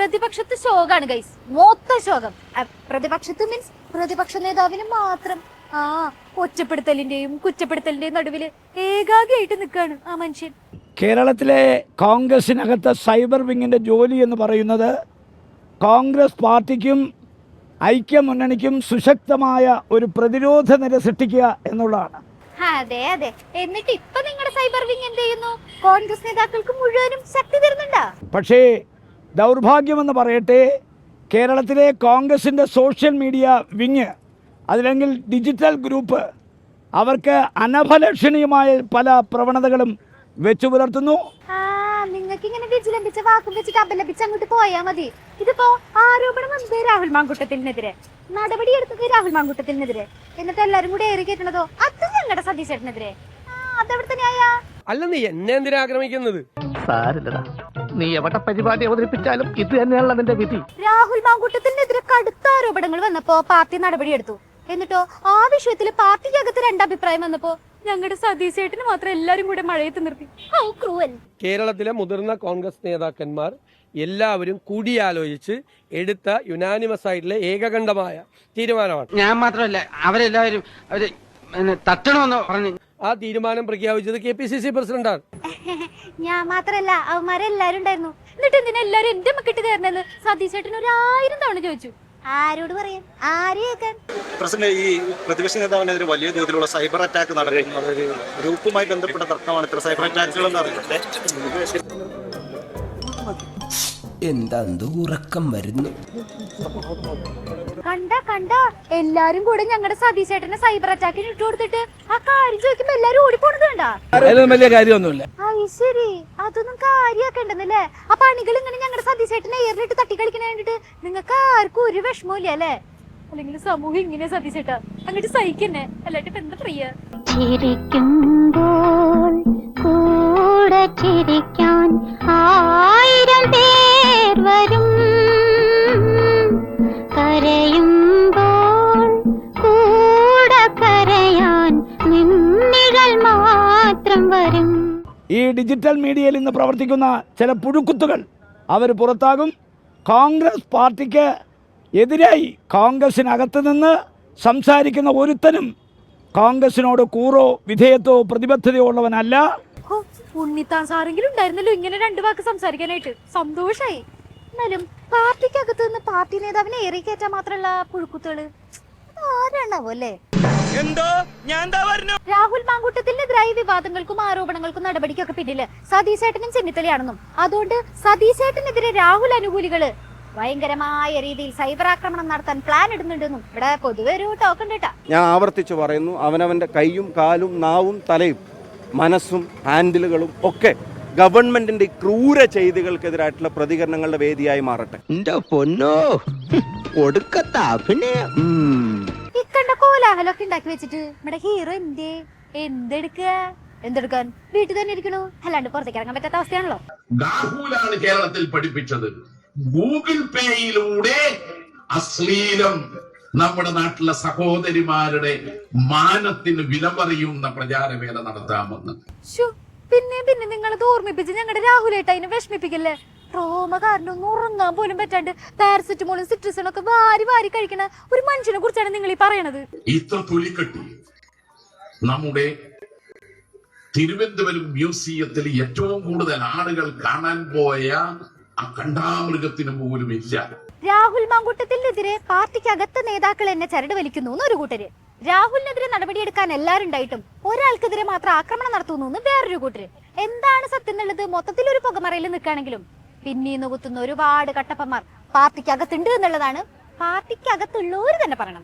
പ്രതിപക്ഷത്ത് ശോകാണ് guys മൊത്ത ശോകം. പ്രതിപക്ഷത്ത് means പ്രതിപക്ഷ നേതാവിന് മാത്രം ആ ഒറ്റപ്പെടുത്തലിന്റെയും കുറ്റപ്പെടുത്തലിന്റെയും നടുവിൽ ഏകാഗ്രമായിട്ട് നിൽക്കുകയാണ് ആ മനുഷ്യൻ. കേരളത്തിലെ കോൺഗ്രസിനകത്ത് സൈബർ വിങ്ങിന്റെ ജോലി എന്ന് പറയുന്നത് കോൺഗ്രസ് പാർട്ടിക്കും ഐക്യമുന്നണിക്കും സുശക്തമായ ഒരു പ്രതിരോധ നിര സൃഷ്ടിക്കുക എന്നുള്ളതാണ്. അതെ അതെ. എന്നിട്ട് ഇപ്പൊ നിങ്ങളുടെ സൈബർ വിങ് എന്ത് ചെയ്യുന്നു? കോൺഗ്രസ് നേതാക്കൾക്ക് മുഴുവനും ശക്തി തരുന്നുണ്ടോ? പക്ഷേ ദൗർഭാഗ്യമെന്ന് പറയട്ടെ കേരളത്തിലെ കോൺഗ്രസിന്റെ സോഷ്യൽ മീഡിയ വിങ് അതിലെങ്കിൽ ഡിജിറ്റൽ ഗ്രൂപ്പ് അവർക്ക് അനഫലക്ഷണീയമായ പല പ്രവണതകളും വെച്ചു പുലർത്തുന്നു. നിങ്ങൾക്ക് ഇങ്ങനെ വിജിലംബിച്ച വാക്കും വെച്ചിട്ട് അപലപിച്ച് അങ്ങോട്ട് പോയാ മതി. ഇതിപ്പോ ആരോപണം വന്നത് രാഹുൽ മാങ്കുട്ടത്തിനെതിരെ. നടപടി എടുത്തത് രാഹുൽ മാങ്കുട്ടത്തിനെതിരെ. എന്നിട്ട് എല്ലാരും കൂടി ഏറി കേട്ടണതോ അത് ഞങ്ങളുടെ ആ അതെവിടെ തന്നെയാ അല്ല നീ എന്നെ എന്തിനാ ആക്രമിക്കുന്നത്? സാരില്ലടാ. നീ എവിടെ പരിപാടി അവതരിപ്പിച്ചാലും ഇത് തന്നെയാണ് നിന്റെ വിധി. രാഹുൽ മാങ്കൂട്ടത്തിനെതിരെ കടുത്ത ആരോപണങ്ങൾ വന്നപ്പോ പാർട്ടി നടപടി എടുത്തു. എന്നിട്ടോ ആ വിഷയത്തിൽ പാർട്ടിക്കകത്ത് രണ്ടഭിപ്രായം വന്നപ്പോ ഞങ്ങളുടെ സതീശ് ചേട്ടന് മാത്രം എല്ലാരും കൂടെ മഴയത്ത് നിർത്തി. How cruel. കേരളത്തിലെ മുതിർന്ന കോൺഗ്രസ് നേതാക്കന്മാർ എല്ലാവരും കൂടിയാലോചിച്ച് എടുത്ത യുനാനിമസ് ആയിട്ടുള്ള ഏകകണ്ഠമായ തീരുമാനമാണ്. ഞാൻ മാത്രമല്ല അവരെല്ലാവരും അവർ തട്ടണമെന്ന് പറഞ്ഞു ആ തീരുമാനം പ്രഖ്യാപിച്ചത് കെ പി സി സി പ്രസിഡന്റാണ്. ഞാൻ മാത്രല്ല അവന്മാരെല്ലാരും ഉണ്ടായിരുന്നു. എന്നിട്ട് എന്തിനാ എല്ലാരും എന്റെ മക്കിട്ട് കയറണെന്ന് സതീഷ് ചേട്ടൻ ഒരു ആയിരം തവണ ചോദിച്ചു. ആരോട് പറയാൻ? ആര് കേൾക്കാൻ? പ്രസിഡന്റ് ഈ പ്രതിപക്ഷ നേതാവിനെതിരെ വലിയ തോതിലുള്ള സൈബർ അറ്റാക്ക് നടക്കുന്നത് ഒരു ഗ്രൂപ്പുമായി ബന്ധപ്പെട്ട തർക്കമാണ് ഇത്ര സൈബർ അറ്റാക്കുകൾ എന്ന് പറയുന്നത്. എന്താ ഉറക്കം വരുന്നു? കണ്ട കണ്ട. എല്ലാരും കൂടെ ഞങ്ങളുടെ സതീശേട്ടനെ സൈബർ അറ്റാക്കിന് ഇട്ട് കൊടുത്തിട്ട് ആ കാര്യം ചോദിക്കുമ്പോ എല്ലാരും ഓടിപ്പോണത് കണ്ടാ? അതിലൊന്നും വലിയ കാര്യമൊന്നുമില്ല. ശരി. അതൊന്നും കാര്യാക്കണ്ടെന്നല്ലേ ആ പണികൾ ഇങ്ങനെ ഞങ്ങളുടെ സതീശേട്ടനെ ഏറിലിട്ട് തട്ടി കളിക്കണ കണ്ടിട്ട് നിങ്ങൾക്ക് ആർക്കും ഒരു വിഷമവും അല്ലേ? അല്ലെങ്കിൽ സമൂഹം ഇങ്ങനെ സതീശേട്ട. അങ്ങോട്ട് സഹിക്കന്നെ. അല്ലാണ്ട് ഇപ്പൊ എന്താ പ്രിയ ചിരിക്കുമ്പോൾ കൂടെ ചിരിക്കാൻ ആയിരം ഈ ഡിജിറ്റൽ മീഡിയയിൽ ഇന്ന് പ്രവർത്തിക്കുന്ന ചില പുഴുക്കുത്തുകൾ അവർ പുറത്താകും. കോൺഗ്രസ് പാർട്ടിക്ക് എതിരായി കോൺഗ്രസിനകത്ത് നിന്ന് സംസാരിക്കുന്ന ഒരുത്തനും കോൺഗ്രസിനോട് കൂറോ വിധേയത്വോ പ്രതിബദ്ധതയോ ഉള്ളവനല്ല. ഉണ്ണിത്താൻ സാറെങ്കിലും ഉണ്ടായിരുന്നല്ലോ ഇങ്ങനെ രണ്ടു വാക്ക് സംസാരിക്കാനായിട്ട്. സന്തോഷായി. എന്നാലും പാർട്ടിക്കകത്ത് നിന്ന് പാർട്ടി നേതാവിനെ ഏറി കയറ്റാൻ മാത്രമുള്ള പുഴുക്കുത്തുകൾ. ആരാണാവോ അല്ലേ? രാഹുൽ മാങ്കൂട്ടത്തിനെതിരായ വിവാദങ്ങൾക്കും ആരോപണങ്ങൾക്കും നടപടിക്കൊക്കെ പിന്നിൽ സതീശേട്ടനും ചെന്നിത്തലയാണെന്നും. അതുകൊണ്ട് സതീശേട്ടനെതിരെ രാഹുൽ അനുകൂലികൾ ഭയങ്കരമായ രീതിയിൽ സൈബർ ആക്രമണം നടത്താൻ പ്ലാൻ ഇടുന്നുണ്ടെന്നും ഇവിടെ പൊതുവെ ഒരു ടോക്ക് ഉണ്ട് കേട്ടാ. ഞാൻ ആവർത്തിച്ചു പറയുന്നു അവനവന്റെ കൈയും കാലും നാവും തലയും മനസ്സും ഹാൻഡിലുകളും ഒക്കെ ഗവൺമെന്റിന്റെ ക്രൂര ചെയ്തികൾക്കെതിരായിട്ടുള്ള പ്രതികരണങ്ങളുടെ വേദിയായി മാറട്ടെ. പൊന്നോ ഒടുക്കത്ത അഭിനയം. കോലാഹലമൊക്കെ ഉണ്ടാക്കി വെച്ചിട്ട് നമ്മുടെ ഹീറോ എന്തേ? എന്തെടുക്കുക എന്തെടുക്കാൻ? വീട്ടിൽ തന്നെ ഇരിക്കണു. അല്ലാണ്ട് പുറത്തേക്ക് ഇറങ്ങാൻ പറ്റാത്ത അവസ്ഥയാണല്ലോ. ഗാഹൂലാണ് കേരളത്തിൽ പഠിപ്പിച്ചത്. ഗൂഗിൾ പേയിലൂടെ അശ്ലീലം നമ്മുടെ നാട്ടിലെ സഹോദരിമാരുടെ മാനത്തിന് വില പറയുന്ന പ്രചാരവേല നടത്താമെന്ന്. പിന്നെ പിന്നെ നിങ്ങളത് ഓർമ്മിപ്പിച്ച് ഞങ്ങളുടെ രാഹുലേട്ട അതിനെ വിഷമിപ്പിക്കല്ലേ? ട്രോമ കാരണം ഒന്നും ഉറങ്ങാൻ പോലും പറ്റാണ്ട് പാരസെറ്റമോളും സിട്രസണും ഒക്കെ വാരി വാരി കഴിക്കണ ഒരു മനുഷ്യനെ കുറിച്ചാണ് നിങ്ങൾ ഈ പറയണത്. ഇത്ര തൊലിക്കെട്ടി നമ്മുടെ തിരുവനന്തപുരം മ്യൂസിയത്തിൽ ഏറ്റവും കൂടുതൽ ആളുകൾ കാണാൻ പോയ ആ കണ്ടാമൃഗത്തിന് പോലും ഇല്ല രാഹുൽ മാങ്കൂട്ടത്തിനെതിരെ പാർട്ടിക്കകത്ത് നേതാക്കൾ എന്നെ ചരട് വലിക്കുന്നു ഒരു കൂട്ടര്. രാഹുലിനെതിരെ നടപടിയെടുക്കാൻ എല്ലാരും ഉണ്ടായിട്ടും ഒരാൾക്കെതിരെ മാത്രം ആക്രമണം നടത്തുന്നു വേറൊരു കൂട്ടര്. എന്താണ് സത്യം എന്നുള്ളത് മൊത്തത്തിൽ ഒരു പുകമറയിൽ നിൽക്കുകയാണെങ്കിലും പിന്നീന്ന് കുത്തുന്ന ഒരുപാട് കട്ടപ്പന്മാർ പാർട്ടിക്കകത്തുണ്ട് എന്നുള്ളതാണ്. പാർട്ടിക്ക് പാർട്ടിക്കകത്തുള്ളവർ തന്നെ പറയണം.